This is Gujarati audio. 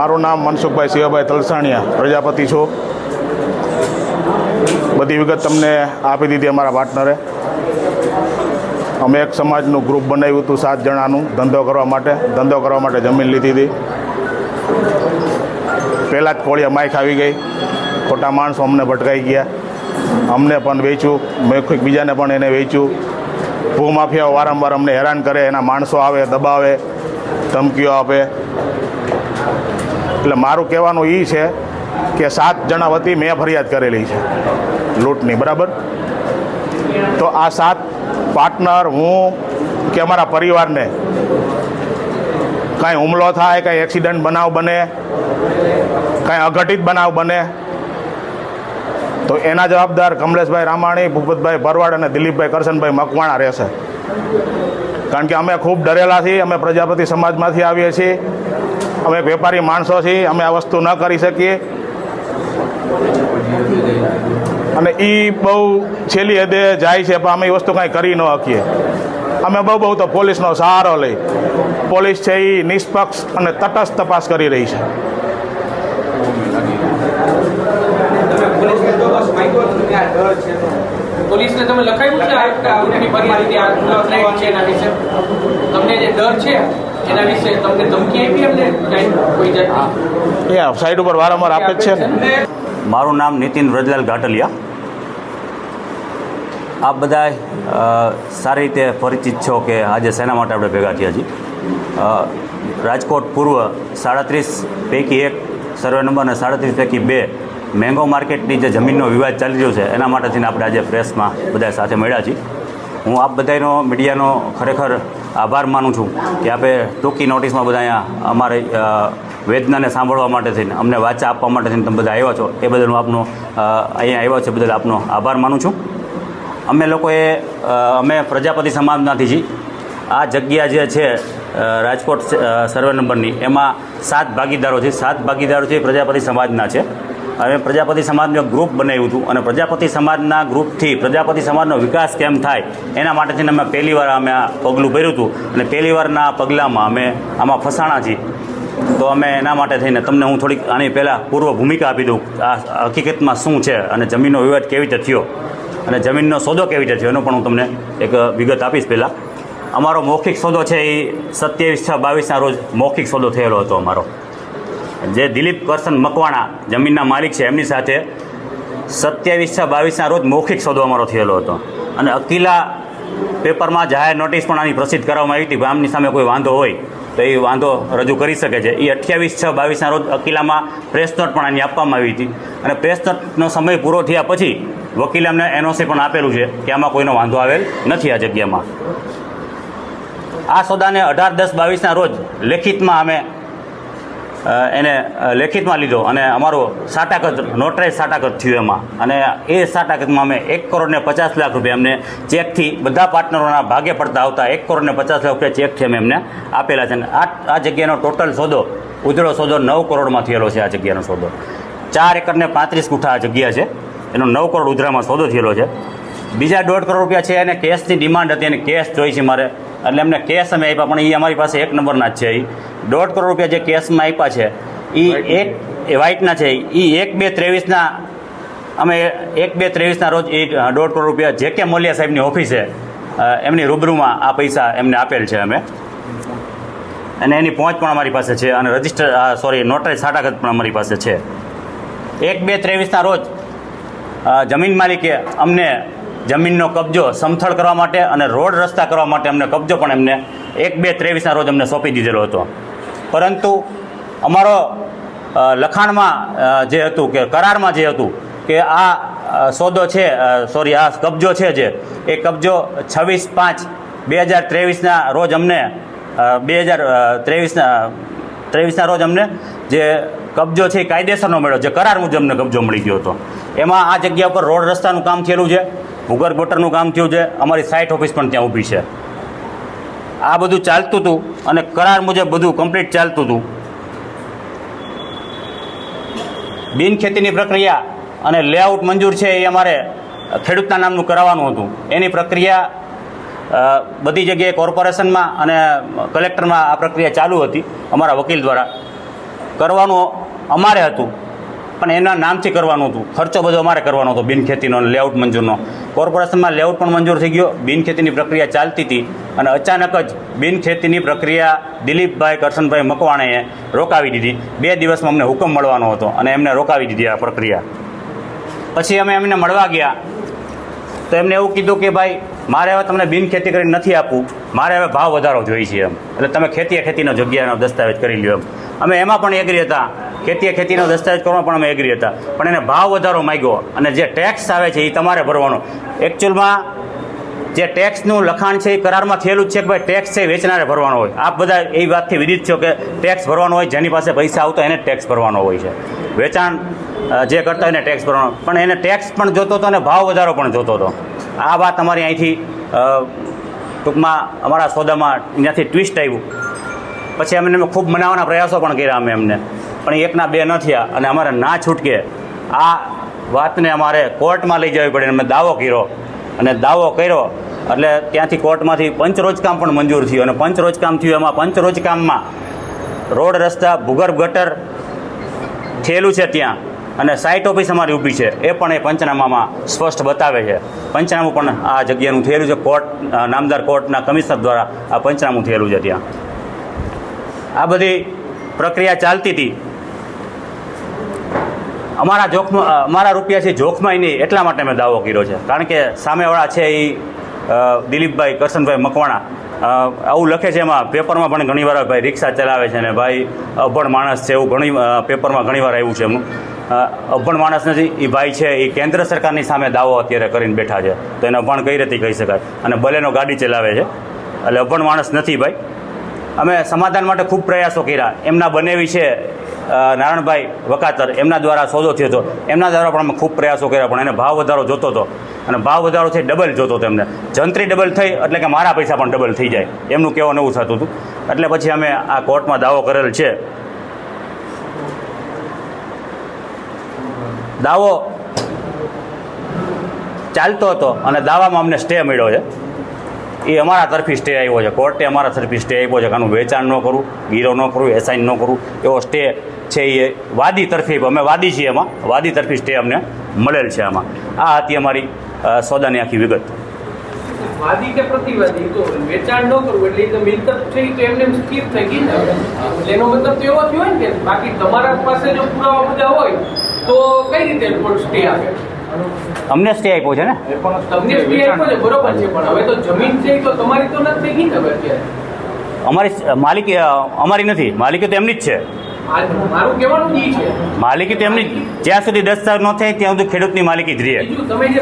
મારું નામ મનસુખભાઈ શિવાભાઈ તલસાણિયા, પ્રજાપતિ છું. બધી વિગત તમને આપી દીધી અમારા પાર્ટનરે અમે એક સમાજનું ગ્રુપ બનાવ્યું હતું સાત જણાનું, ધંધો કરવા માટે. ધંધો કરવા માટે જમીન લીધી હતી. પહેલાં જ કોળિયા માઇક આવી ગઈ. ખોટા માણસો અમને ભટકાઈ ગયા. અમને પણ વેચ્યું. મેં કોઈક બીજાને પણ એને વેચ્યું. ભૂમાફિયાઓ વારંવાર અમને હેરાન કરે, એના માણસો આવે, દબાવે, ધમકીઓ આપે. એટલે મારું કહેવાનું એ છે કે સાત જણા વતી મેં ફરિયાદ કરેલી છે લૂંટની, બરાબર? તો આ સાત પાર્ટનર હું કે અમારા પરિવારને કાંઈ હુમલો થાય, કાંઈ એક્સિડન્ટ બનાવ બને, કાંઈ અઘટિત બનાવ બને, તો એના જવાબદાર કમલેશભાઈ રામાણી, ભૂપતભાઈ ભરવાડ અને દિલીપભાઈ કરશનભાઈ મકવાણા રહેશે. કારણ કે અમે ખૂબ ડરેલા છીએ, અમે પ્રજાપતિ સમાજમાંથી આવીએ છીએ, અમે વેપારી માણસો છીએ, અમે આ વસ્તુ ન કરી શકીએ. અને એ બહુ છેલ્લી હદે જાય છે, પણ અમે એ વસ્તુ કાંઈ કરી ન શકીએ. અમે બહુ બહુ તો પોલીસનો સહારો લઈ. પોલીસ છે એ નિષ્પક્ષ અને તટસ્થ તપાસ કરી રહી છે. પોલીસ પોલીસને તમે લખાયું છે આ થાય છે એના વિશે? તમને જે ડર છે એના વિશે તમને ધમકી આપી એમને? કોઈ જાતની? એ સાઈડ ઉપર વારંવાર આપે જ છે ને. મારું નામ નીતિન વ્રજલાલ ઘાટલિયા. આપ બધા સારી રીતે પરિચિત છો કે આજે શેના માટે આપણે ભેગા થયા છીએ? રાજકોટ પૂર્વ સાડત્રીસ પૈકી એક સર્વે નંબર અને સાડત્રીસ પૈકી બે મેંગો માર્કેટની જે જમીનનો વિવાદ ચાલી રહ્યો છે, એના માટે થઈને આપણે આજે પ્રેસમાં બધા સાથે મળ્યા છીએ. હું આપ બધાનો મીડિયાનો ખરેખર આભાર માનું છું કે આપે ટૂંકી નોટિસમાં બધા અહીંયા અમારે વેદનાને સાંભળવા માટે થઈને, અમને વાચા આપવા માટે થઈને તમે બધા આવ્યા છો, એ બદલ હું આપનો અહીંયા આવ્યા છે બદલ આપનો આભાર માનું છું. અમે લોકોએ અમે પ્રજાપતિ સમાજમાંથી છીએ. આ જગ્યા જે છે રાજકોટ સર્વે નંબરની, એમાં સાત ભાગીદારો છે, સાત ભાગીદારો છે પ્રજાપતિ સમાજના છે. અને પ્રજાપતિ સમાજનું ગ્રુપ બનાવ્યું હતું. અને પ્રજાપતિ સમાજના ગ્રુપથી પ્રજાપતિ સમાજનો વિકાસ કેમ થાય, એના માટે થઈને અમે પહેલી વાર અમે આ પગલું ભર્યું હતું. અને પહેલી વારના પગલામાં અમે આમાં ફસાણા છીએ. તો અમે એના માટે થઈને તમને હું થોડીક આની પહેલાં પૂર્વ ભૂમિકા આપી દઉં. આ હકીકતમાં શું છે અને જમીનનો વિવાદ કેવી રીતે થયો અને જમીનનો સોદો કેવી રીતે થયો એનો પણ હું તમને એક વિગત આપીશ પહેલાં. અમારો મૌખિક સોદો છે એ સત્યાવીસ છ બાવીસના રોજ મૌખિક સોદો થયેલો હતો અમારો. જે દિલીપ કરશન મકવાણા જમીનના માલિક છે, એમની સાથે સત્યાવીસ છ બાવીસના રોજ મૌખિક સોદો અમારો થયેલો હતો. અને અકીલા પેપરમાં જાહેર નોટિસ પણ આની પ્રસિદ્ધ કરવામાં આવી હતી ગામની સામે કોઈ વાંધો હોય તો એ વાંધો રજૂ કરી શકે છે. એ અઠ્યાવીસ છ બાવીસના રોજ અકીલામાં પ્રેસ નોટ પણ આની આપવામાં આવી હતી. અને પ્રેસ નોટનો સમય પૂરો થયા પછી વકીલે અમને એનઓસી પણ આપેલું છે કે આમાં કોઈનો વાંધો આવેલ નથી આ જગ્યામાં. આ સોદાને અઢાર દસ બાવીસના રોજ લેખિતમાં અમે એને લેખિતમાં લીધો અને અમારો સાટાકત, નોટરાઇઝ સાટાકત થયું એમાં. અને એ સાટાકતમાં અમે એક કરોડ ને પચાસ લાખ રૂપિયા અમને ચેકથી બધા પાર્ટનરોના ભાગે પડતા આવતા એક કરોડ ને પચાસ લાખ રૂપિયા ચેકથી અમે એમને આપેલા છે. અને આ આ જગ્યાનો ટોટલ સોદો ઉધળો સોદો નવ કરોડમાં થયેલો છે આ જગ્યાનો સોદો. ચાર એકરને પાંત્રીસ ગુઠા આ જગ્યા છે. એનો નવ કરોડ ઉધરામાં સોદો થયેલો છે. બીજા દોઢ કરોડ રૂપિયા છે એને કેશની ડિમાન્ડ હતી અને કેશ જોઈ છે મારે. એટલે એમને કેશ અમે આપ્યા, પણ એ અમારી પાસે એક નંબરના જ છે એ દોઢ કરોડ રૂપિયા જે કેશમાં આપ્યા છે એ એક વ્હાઇટના છે. એ એક બે ત્રેવીસના અમે એક બે ત્રેવીસના રોજ એ દોઢ કરોડ રૂપિયા જે કે મોલિયા સાહેબની ઓફિસે એમની રૂબરૂમાં આ પૈસા એમને આપેલ છે અમે. અને એની પહોંચ પણ અમારી પાસે છે અને રજિસ્ટર સોરી નોટરી સાટાગત પણ અમારી પાસે છે. એક બે ત્રેવીસના રોજ જમીન માલિકે અમને જમીનનો કબજો સમથળ કરવા માટે અને રોડ રસ્તા કરવા માટે અમને કબજો પણ એમને એક બે ત્રેવીસના રોજ અમને સોંપી દીધેલો હતો. પરંતુ અમારો લખાણમાં જે હતું કે, કરારમાં જે હતું કે આ સોદો છે સોરી, આ કબજો છે જે, એ કબજો છવ્વીસ પાંચ બે હજાર ત્રેવીસના રોજ અમને બે હજાર ત્રેવીસના ત્રેવીસના રોજ અમને જે કબજો છે એ કાયદેસરનો મળ્યો, જે કરાર મુજબ અમને કબજો મળી ગયો હતો. એમાં આ જગ્યા ઉપર રોડ રસ્તાનું કામ થયેલું છે ભૂગર્ભ ગોટરનું કામ થયું છે, અમારી સાઇટ ઓફિસ પણ ત્યાં ઊભી છે. આ બધું ચાલતું હતું અને કરાર મુજબ બધું કમ્પ્લીટ ચાલતું હતું. બિનખેતીની પ્રક્રિયા અને લેઆઉટ મંજૂર છે એ અમારે ખેડૂતના નામનું કરાવવાનું હતું. એની પ્રક્રિયા બધી જગ્યાએ કોર્પોરેશનમાં અને કલેક્ટરમાં આ પ્રક્રિયા ચાલુ હતી અમારા વકીલ દ્વારા. કરવાનું અમારે હતું. પણ એના નામથી કરવાનું હતું. ખર્ચો બધો અમારે કરવાનો હતો બિનખેતીનો અને લેઆઉટ મંજૂરનો. કોર્પોરેશનમાં લેઆઉટ પણ મંજૂર થઈ ગયો, બિન ખેતીની પ્રક્રિયા ચાલતી હતી અને અચાનક જ બિનખેતીની પ્રક્રિયા દિલીપભાઈ કરશનભાઈ મકવાણાએ રોકાવી દીધી. બે દિવસમાં અમને હુકમ મળવાનો હતો અને એમને રોકાવી દીધી આ પ્રક્રિયા. પછી અમે એમને મળવા ગયા. તો એમને એવું કીધું કે ભાઈ, મારે હવે તમને બિન ખેતી કરીને નથી આપવું. મારે હવે ભાવ વધારો જોઈએ છે એમ. એટલે તમે ખેતીએ ખેતીનો જગ્યાનો દસ્તાવેજ કરી લ્યો એમ. અમે એમાં પણ એગ્રી હતા. ખેતીએ ખેતીનો દસ્તાવેજ કરવામાં પણ અમે એગ્રી હતા. પણ એને ભાવ વધારો માગ્યો અને જે ટેક્સ આવે છે એ તમારે ભરવાનો. એકચ્યુઅલમાં જે ટેક્સનું લખાણ છે એ કરારમાં થયેલું છે કે ભાઈ ટેક્સ છે વેચનારે ભરવાનો હોય. આપ બધા એ વાતથી વિદિત છો કે ટેક્સ ભરવાનો હોય, જેની પાસે પૈસા આવતા એને ટેક્સ ભરવાનો હોય છે. વેચાણ જે કરતા એને ટેક્સ ભરવાનો. પણ એને ટેક્સ પણ જોતો હતો અને ભાવ વધારો પણ જોતો હતો. આ વાત અમારી અહીંથી ટૂંકમાં અમારા સોદામાં ત્યાંથી ટ્વિસ્ટ આવ્યું. પછી અમે ખૂબ મનાવવાના પ્રયાસો પણ કર્યા અમે એમને. પણ એકના બે ન થયા અને અમારે ના છૂટકે. આ વાતને અમારે કોર્ટમાં લઈ જવી પડે અમે દાવો કર્યો. અને દાવો કર્યો, એટલે ત્યાંથી કોર્ટમાંથી પંચરોજકામ પણ મંજૂર થયું અને પંચરોજકામ થયું. એમાં પંચરોજકામમાં રોડ રસ્તા, ભૂગર્ભ ગટર થયેલું છે ત્યાં અને સાઇટ ઓફિસ અમારી ઊભી છે. એ પણ એ પંચનામામાં સ્પષ્ટ બતાવે છે. પંચનામું પણ આ જગ્યાનું થયેલું છે. કોર્ટ નામદાર કોર્ટના કમિશનર દ્વારા આ પંચનામું થયેલું છે ત્યાં. આ બધી પ્રક્રિયા ચાલતી હતી. અમારા જોખમાં અમારા અમારા રૂપિયાથી જોખમાય નહીં, એટલા માટે મેં દાવો કર્યો છે. કારણ કે સામેવાળા છે એ દિલીપભાઈ, કરશનભાઈ મકવાણા આવું લખે છે એમાં, પેપરમાં પણ ઘણીવાર ભાઈ રિક્ષા ચલાવે છે ને ભાઈ અભણ માણસ છે એવું ઘણી પેપરમાં ઘણીવાર આવ્યું છે એમનું અભણ માણસ નથી એ ભાઈ છે એ કેન્દ્ર સરકારની સામે દાવો અત્યારે કરીને બેઠા છે. તો એને અભણ કઈ રીતે કહી શકાય? અને બલેનો ગાડી ચલાવે છે. એટલે અભણ માણસ નથી ભાઈ. અમે સમાધાન માટે ખૂબ પ્રયાસો કર્યા. એમના બનેવી છે નારાયણભાઈ વકાતર એમના દ્વારા સોદો થયો હતો. એમના દ્વારા પણ અમે ખૂબ પ્રયાસો કર્યા, પણ એને ભાવ વધારો જોતો હતો. અને ભાવ વધારો થઈ ડબલ જોતો હતો એમને. જંત્રી ડબલ થઈ એટલે કે મારા પૈસા પણ ડબલ થઈ જાય. એમનું કહેવાનું એવું થતું હતું. એટલે પછી અમે આ કોર્ટમાં દાવો કરેલ છે. દાવો ચાલતો હતો અને દાવામાં અમને સ્ટે મળ્યો છે. એ અમારા તરફી સ્ટે આવ્યો છે. કોર્ટે અમારા તરફી સ્ટે આપ્યો છે કે વેચાણ ન કરું, ગીરો ન કરું એસાઇન ન કરું, એવો સ્ટે છે એ વાદી તરફી અમે વાદી છીએ એમાં. વાદી તરફી સ્ટે અમને મળેલ છે આમાં. આ હતી અમારી સોદાની આખી વિગત. વાદી કે પ્રતિવાદી? તો વેચાણ ન કરવું એટલે તો મિલકત છે તો એમને સ્થિર થઈ ગઈ ને એટલે એનો મતલબ તો એવો થયો ને કે બાકી તમારા પાસે જો પુરાવા બધા હોય તો કઈ રીતે કોર્ટ સ્ટે આપે? અમને સ્ટે આપ્યો છે ને? તમને સ્ટે આપ્યો છે બરોબર છે પણ હવે તો જમીન છે તો તમારી તો નથી થઈ ગઈ ને હવે અત્યારે. અમારી માલિકી અમારી નથી. માલિકી તો એમની જ છે. માલિકી તેમની જ્યાં સુધી દસ્તાવેજ ન થાય ત્યાં સુધી ખેડૂતની માલિકી જ રહે.